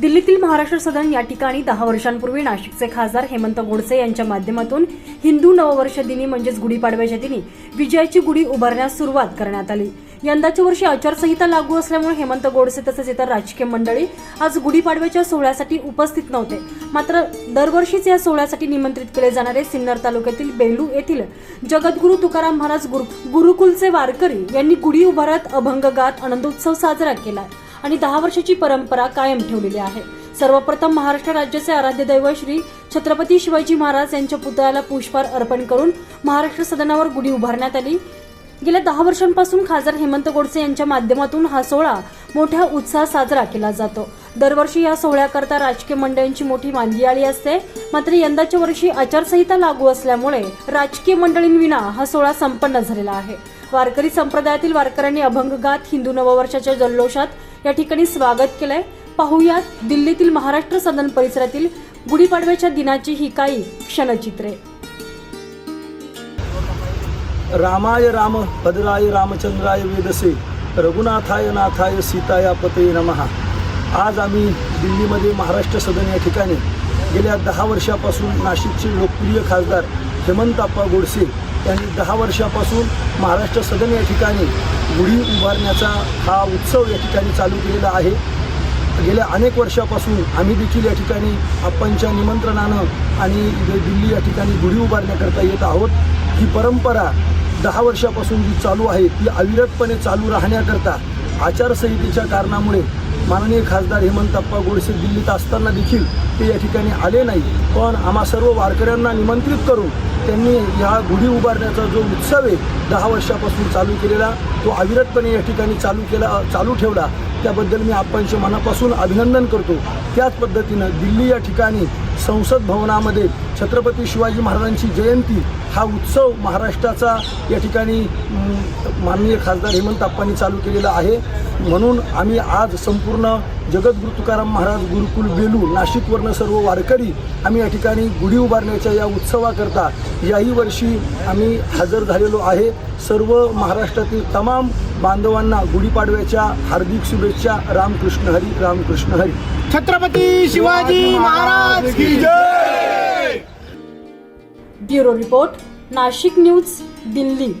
दिल्लीतील महाराष्ट्र सदन या ठिकाणी दहा वर्षांपूर्वी नाशिकचे खासदार हेमंत गोडसे यांच्या माध्यमातून हिंदू नववर्ष दिनी म्हणजेच गुढीपाडव्याच्या दिनी विजयाची गुढी उभारण्यास सुरुवात करण्यात आली. यंदाच्या वर्षी आचारसंहिता लागू असल्यामुळे हेमंत गोडसे तसेच इतर राजकीय मंडळी आज गुढीपाडव्याच्या सोहळ्यासाठी उपस्थित नव्हते. मात्र दरवर्षीच या सोहळ्यासाठी निमंत्रित केले जाणारे सिन्नर तालुक्यातील बेलू येथील जगद्गुरू तुकाराम महाराज गुरु गुरुकुलचे वारकरी यांनी गुढी उभारत अभंग गात आनंदोत्सव साजरा केला. आणि दहा वर्षाची परंपरा कायम ठेवलेली आहे. सर्वप्रथम महाराष्ट्र राज्याचे आराध्य दैव श्री छत्रपती शिवाजी महाराज यांच्या पुतळ्याला पुष्पहार अर्पण करून महाराष्ट्र सदनावर गुढी उभारण्यात आली. गेल्या दहा वर्षांपासून खासदार हेमंत गोडसे यांच्या माध्यमातून हा सोहळा मोठ्या उत्साहात साजरा केला जातो. दरवर्षी या सोहळ्याकरता राजकीय मंडळींची मोठी मांदियाळी असते. मात्र यंदाच्या वर्षी आचारसंहिता लागू असल्यामुळे राजकीय मंडळींविना हा सोहळा संपन्न झालेला आहे. वारकरी संप्रदायातील वारकऱ्यांनी अभंग गात हिंदू नववर्षाच्या जल्लोषात या ठिकाणी स्वागत केलंय. पाहुयात दिल्लीतील महाराष्ट्र सदन परिसरातील गुढीपाडव्याच्या दिनाची ही काही क्षणचित्रे. रामाय राम भद्राय रामचंद्राय वेदसे रघुनाथाय नाथाय सीताया पते नमहा आज आम्ही दिल्लीमध्ये महाराष्ट्र सदन या ठिकाणी गेल्या दहा वर्षापासून नाशिकचे लोकप्रिय खासदार हेमंतप्पा गोडसे यांनी दहा वर्षापासून महाराष्ट्र सदन या ठिकाणी गुढी उभारण्याचा हा उत्सव या ठिकाणी चालू केलेला आहे. गेल्या अनेक वर्षापासून आम्ही देखील या ठिकाणी आप्पांच्या निमंत्रणानं आणि दिल्ली या ठिकाणी गुढी उभारण्याकरता येत आहोत. ही परंपरा दहा वर्षापासून जी चालू आहे ती अविरतपणे चालू राहण्याकरता आचारसंहितेच्या कारणामुळे माननीय खासदार हेमंतप्पा गोडसे दिल्लीत असताना देखील ते या ठिकाणी आले नाही. पण आम्हा सर्व वारकऱ्यांना निमंत्रित करून त्यांनी ह्या गुढी उभारण्याचा जो उत्सव आहे दहा वर्षापासून चालू केलेला तो अविरतपणे या ठिकाणी चालू केला चालू ठेवला. त्याबद्दल मी आप्पांचे मनापासून अभिनंदन करतो. त्याच पद्धतीनं दिल्ली या ठिकाणी संसद भवनामध्ये छत्रपती शिवाजी महाराजांची जयंती हा उत्सव महाराष्ट्राचा या ठिकाणी माननीय खासदार हेमंत आप्पांनी चालू केलेला आहे. म्हणून आम्ही आज संपूर्ण जगद्गुरु तुकाराम महाराज गुरुकुल बेलू नाशिकवरनं सर्व वारकरी आम्ही या ठिकाणी गुढी उभारण्याच्या या उत्सवाकरता याही वर्षी आम्ही हजर झालेलो आहे. सर्व महाराष्ट्रातील तमाम बांधवांना गुढीपाडव्याच्या हार्दिक शुभेच्छा. रामकृष्ण हरी रामकृष्ण हरी. छत्रपती शिवाजी महाराज की जय! Bureau report Nashik news Delhi.